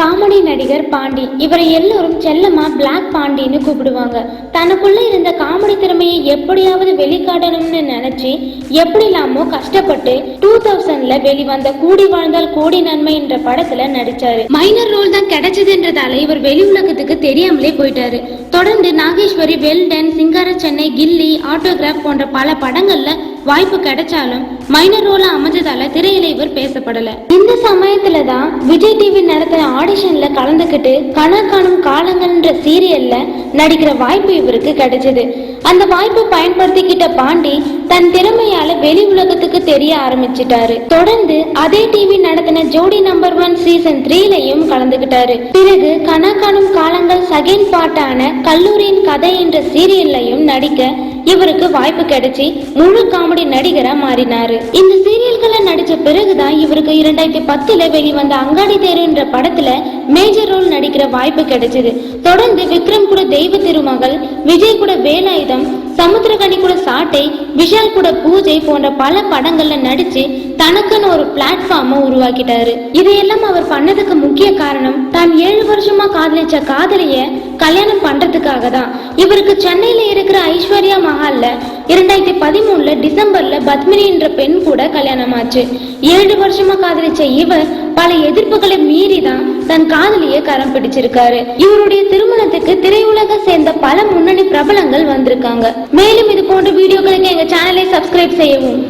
Comedy நடிகர் பாண்டி. இவரை எல்லோரும் செல்லமா பிளாக் பாண்டின்னு கூப்பிடுவாங்க. தனக்குள்ள இருந்த காமெடி திறமையை எப்படியாவது வெளிக்காட்டணும்னு நினைச்சு எப்படிலாமோ கஷ்டப்பட்டு டூ தௌசண்ட்ல வெளிவந்த கூடி வாழ்ந்தால் கோடி நன்மை என்ற படத்துல நடிச்சாரு. மைனர் ரோல் தான் கிடைச்சதுன்றதால இவர் வெளி உலகத்துக்கு தெரியாமலே போயிட்டாரு. தொடர்ந்து நாகேஸ்வரி வெல்டன் சிங்கார சென்னை கில்லி ஆட்டோகிராஃப் போன்ற பல படங்கள்ல வாய்ப்பு கிடைச்சாலும் மைனர் ரோல அமைஞ்சதால திரையில இவர் பேசப்படல. இந்த சமயத்துல தான் விஜய் டிவி நடத்தின ஆடிஷன்ல கலந்துக்கிட்டு கனா காணும் காலங்கள்ன்ற சீரியல்ல நடிக்கிற வாய்ப்பு இவருக்கு கிடைச்சது. அந்த வாய்ப்பை பயன்படுத்திக்கிட்ட பாண்டி தன் திறமையால வெளி உலகத்துக்கு தெரிய ஆரம்பிச்சிட்டாரு. தொடர்ந்து அதே டிவி நடத்தின ஜோடி நம்பர் ஒன் சீசன் த்ரீலையும் கலந்துக்கிட்டாரு பிறகு கனா காணும் காலங்கள் செகண்ட் பார்ட்டான கல்லூரியின் கதை என்ற சீரியல்லையும் நடிக்க இவருக்கு வாய்ப்பு கிடைச்சி முழு காமெடி நடிகரா மாறினாரு. இந்த சீரியல் நடிச்ச பிறகுதான் இவருக்கு இரண்டாயிரத்தி பத்துல வெளிவந்த அங்காடி தேருன்ற படத்துல மேஜர் ரோல் நடிக்கிற வாய்ப்பு கிடைச்சது. தொடர்ந்து விக்ரம் கூட தெய்வ திருமகள் விஜய் கூட வேலாயுதம் சமுத்திரகனி கூட சாட்டை விஷால் கூட பூஜை போன்ற பல படங்கள்ல நடிச்சு தனக்குன்னு ஒரு பிளாட்ஃபார்மை உருவாக்கிட்டாரு. இதையெல்லாம் அவர் பண்ணதுக்கு முக்கிய காரணம் தான் ஏழு வருஷமா காதலிச்ச காதலிய கல்யாணம் பண்றதுக்காக தான் இவருக்கு சென்னையில இருக்கிற ஐஸ்வர்யா மஹால்ல இரண்டாயிரத்தி பதிமூணுல டிசம்பர்ல பத்மினி என்ற பெண் கூட கல்யாணம் ஆச்சு ஏழு வருஷமா காதலிச்ச இவர் பல எதிர்ப்புகளை மீறி தான் தன் காதலிய கரம் பிடிச்சிருக்காரு. இவருடைய திருமணத்துக்கு திரையுலக சேர்ந்த பல முன்னணி பிரபலங்கள் வந்திருக்காங்க. மேலும் இது போன்ற வீடியோக்களுக்கு எங்க சேனலை சப்ஸ்கிரைப் செய்யவும்.